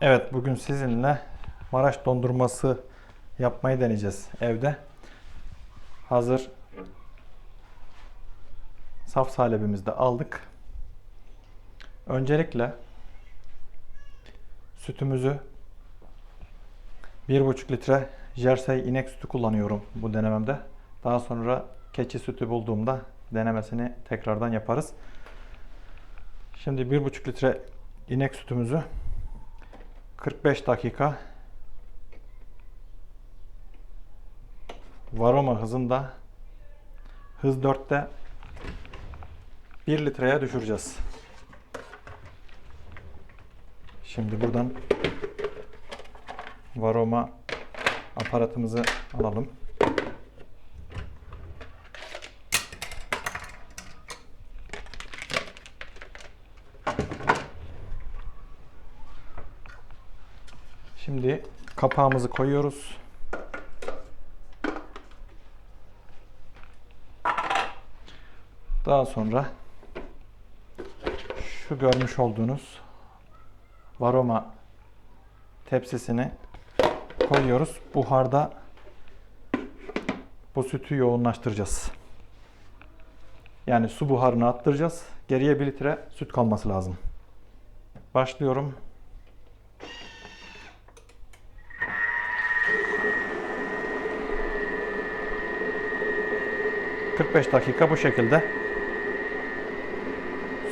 Evet bugün sizinle Maraş dondurması yapmayı deneyeceğiz evde. Hazır saf salebimizi de aldık. Öncelikle sütümüzü 1,5 litre jersey inek sütü kullanıyorum bu denememde. Daha sonra keçi sütü bulduğumda denemesini tekrardan yaparız. Şimdi 1,5 litre inek sütümüzü 45 dakika varoma hızında hız 4'te 1 litreye düşüreceğiz. Şimdi buradan varoma aparatımızı alalım. Şimdi kapağımızı koyuyoruz. Daha sonra şu görmüş olduğunuz varoma tepsisini koyuyoruz. Buharda bu sütü yoğunlaştıracağız. Yani su buharını attıracağız. Geriye 1 litre süt kalması lazım. Başlıyorum. 45 dakika bu şekilde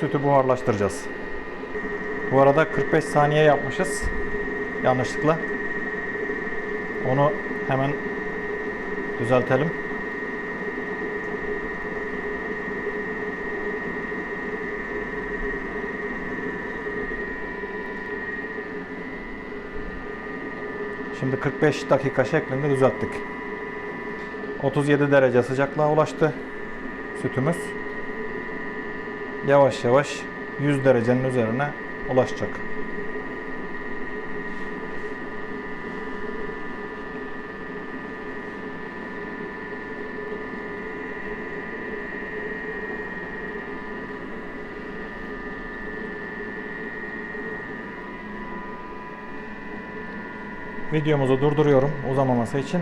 sütü buharlaştıracağız. Bu arada 45 saniye yapmışız. Yanlışlıkla. Onu hemen düzeltelim. Şimdi 45 dakika şeklinde düzelttik. 37 derece sıcaklığa ulaştı sütümüz. Yavaş yavaş 100 derecenin üzerine ulaşacak. Videomuzu durduruyorum uzamaması için.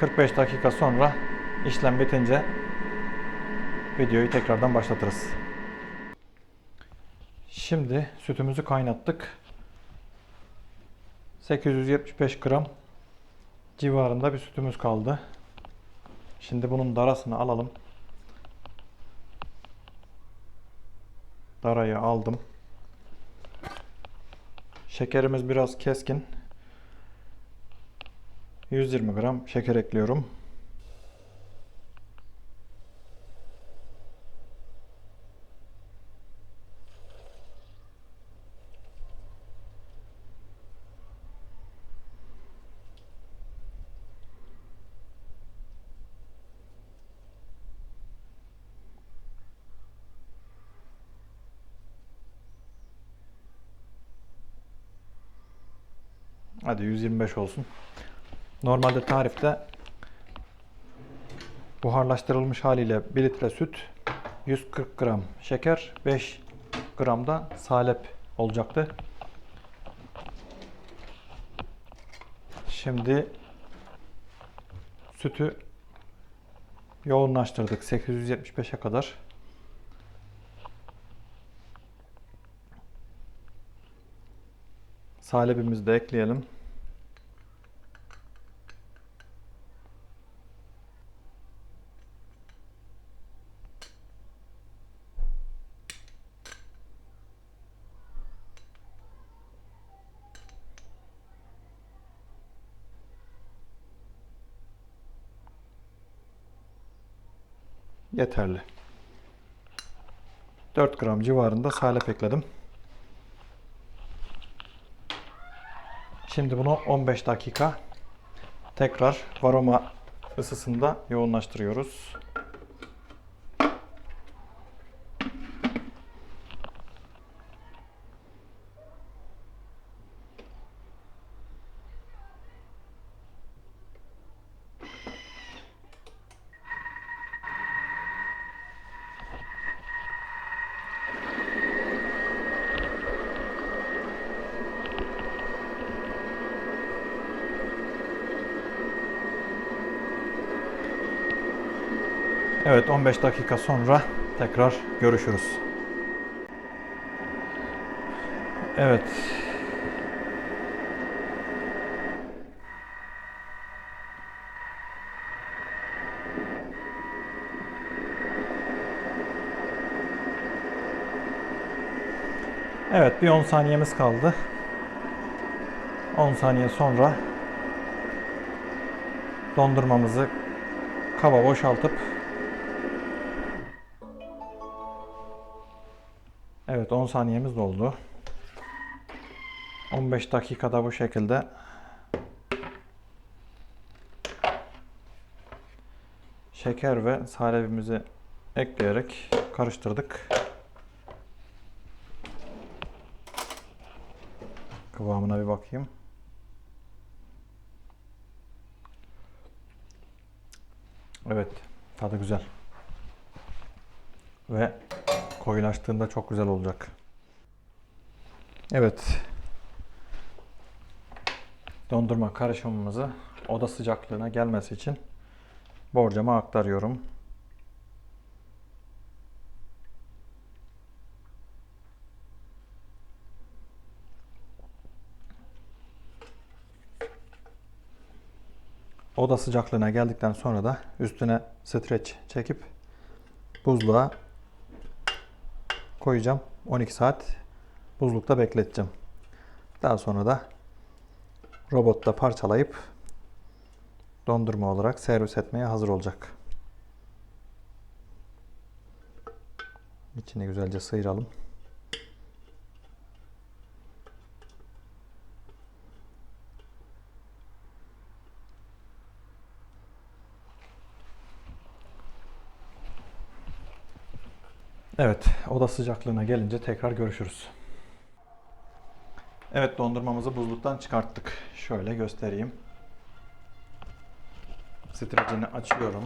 45 dakika sonra işlem bitince videoyu tekrardan başlatırız. Şimdi sütümüzü kaynattık. 875 gram civarında bir sütümüz kaldı. Şimdi bunun darasını alalım. Darayı aldım. Şekerimiz biraz keskin. 120 gram şeker ekliyorum. Hadi 125 olsun. Normalde tarifte buharlaştırılmış haliyle 1 litre süt, 140 gram şeker, 5 gram da salep olacaktı. Şimdi sütü yoğunlaştırdık 875'e kadar. Salebimizi de ekleyelim. Yeterli. 4 gram civarında salep ekledim. Şimdi bunu 15 dakika tekrar varoma ısısında yoğunlaştırıyoruz. Evet 15 dakika sonra tekrar görüşürüz. Evet. Evet bir 10 saniyemiz kaldı. 10 saniye sonra dondurmamızı kaba boşaltıp Evet 10 saniyemiz doldu. 15 dakikada bu şekilde şeker ve salebimizi ekleyerek karıştırdık. Kıvamına bir bakayım. Evet, tadı güzel. Ve koyulaştığında çok güzel olacak. Evet. Dondurma karışımımızı oda sıcaklığına gelmesi için borcama aktarıyorum. Oda sıcaklığına geldikten sonra da üstüne streç çekip buzluğa koyacağım. 12 saat buzlukta bekleteceğim. Daha sonra da robotta parçalayıp dondurma olarak servis etmeye hazır olacak. İçini güzelce sıyıralım. Evet, oda sıcaklığına gelince tekrar görüşürüz. Evet, dondurmamızı buzluktan çıkarttık. Şöyle göstereyim. Strecini açıyorum.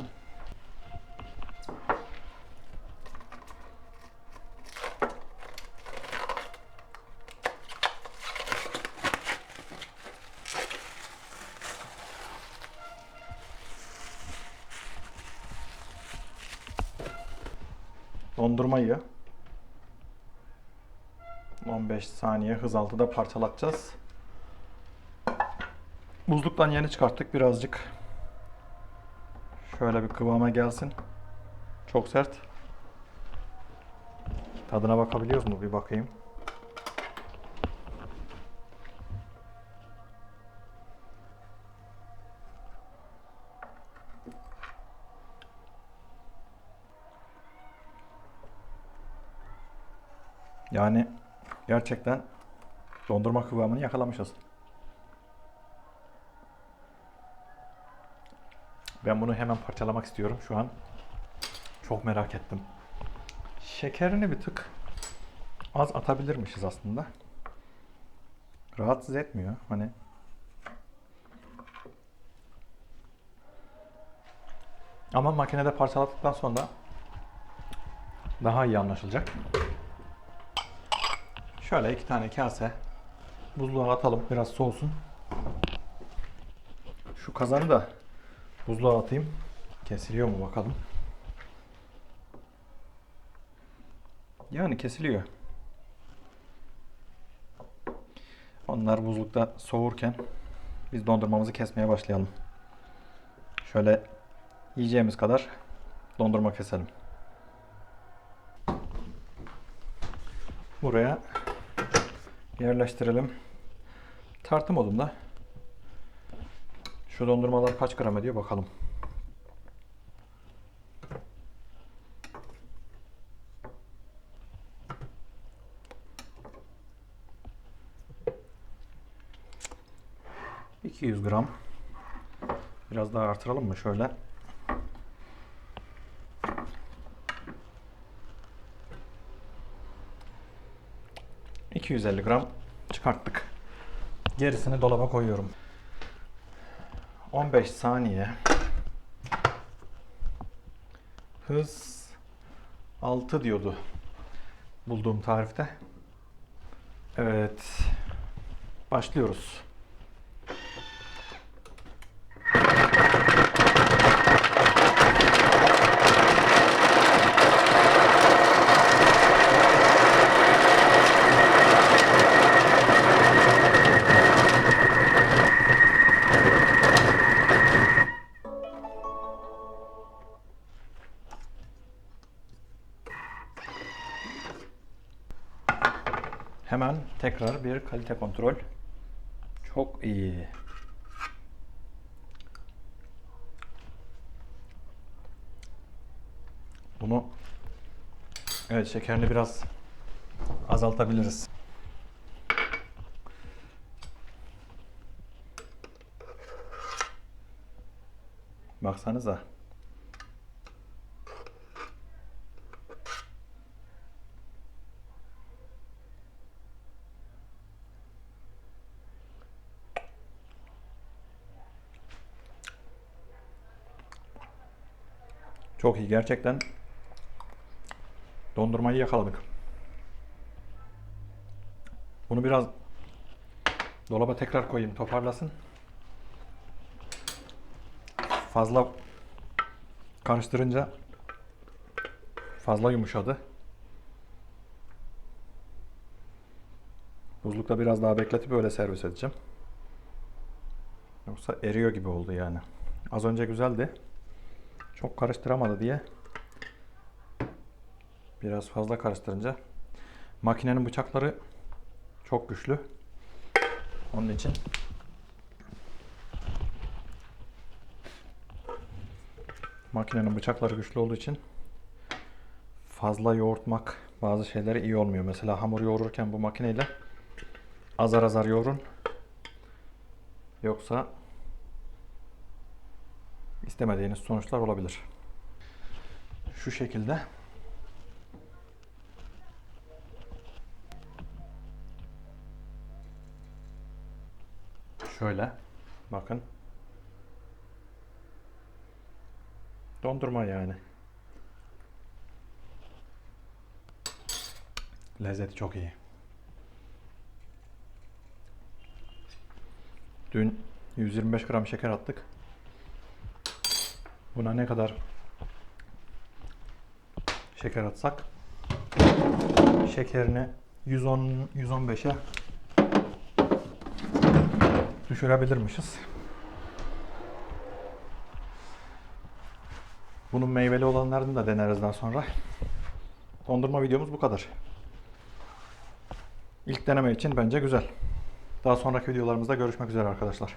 Dondurmayı 15 saniye hız altıda parçalatacağız. Buzluktan yeni çıkarttık birazcık. Şöyle bir kıvama gelsin. Çok sert. Tadına bakabiliyoruz mu? Bir bakayım. Yani gerçekten dondurma kıvamını yakalamışız. Ben bunu hemen parçalamak istiyorum şu an. Çok merak ettim. Şekerini bir tık az atabilirmişiz aslında. Rahatsız etmiyor. Hani Ama makinede parçaladıktan sonra daha iyi anlaşılacak. Şöyle iki tane kase buzluğa atalım biraz soğusun. Şu kazanı da buzluğa atayım. Kesiliyor mu bakalım. Yani kesiliyor. Onlar buzlukta soğurken biz dondurmamızı kesmeye başlayalım. Şöyle yiyeceğimiz kadar dondurma keselim. Buraya yerleştirelim. Tartı modunda. Şu dondurmalar kaç gram ediyor bakalım. ...200 gram. Biraz daha artıralım mı şöyle? ...250 gram çıkarttık. Gerisini dolaba koyuyorum. 15 saniye. Hız 6 diyordu bulduğum tarifte. Evet. Başlıyoruz. Tekrar bir kalite kontrol. Çok iyi. Bunu evet şekerini biraz azaltabiliriz. Baksanıza. Çok iyi gerçekten. Dondurmayı yakaladık. Bunu biraz dolaba tekrar koyayım toparlasın. Fazla karıştırınca fazla yumuşadı. Buzlukta biraz daha bekletip öyle servis edeceğim. Yoksa eriyor gibi oldu yani. Az önce güzeldi. Çok karıştıramadı diye biraz fazla karıştırınca makinenin bıçakları çok güçlü. Onun için makinenin bıçakları güçlü olduğu için fazla yoğurtmak bazı şeyleri iyi olmuyor. Mesela hamur yoğururken bu makineyle azar azar yoğurun. Yoksa istemediğiniz sonuçlar olabilir. Şu şekilde. Şöyle. Bakın. Dondurma yani. Lezzeti çok iyi. Dün 125 gram şeker attık Buna ne kadar şeker atsak şekerini 110 115'e düşürebilirmişiz. Bunun meyveli olanlarını da deneriz daha sonra. Dondurma videomuz bu kadar. İlk deneme için bence güzel. Daha sonraki videolarımızda görüşmek üzere arkadaşlar.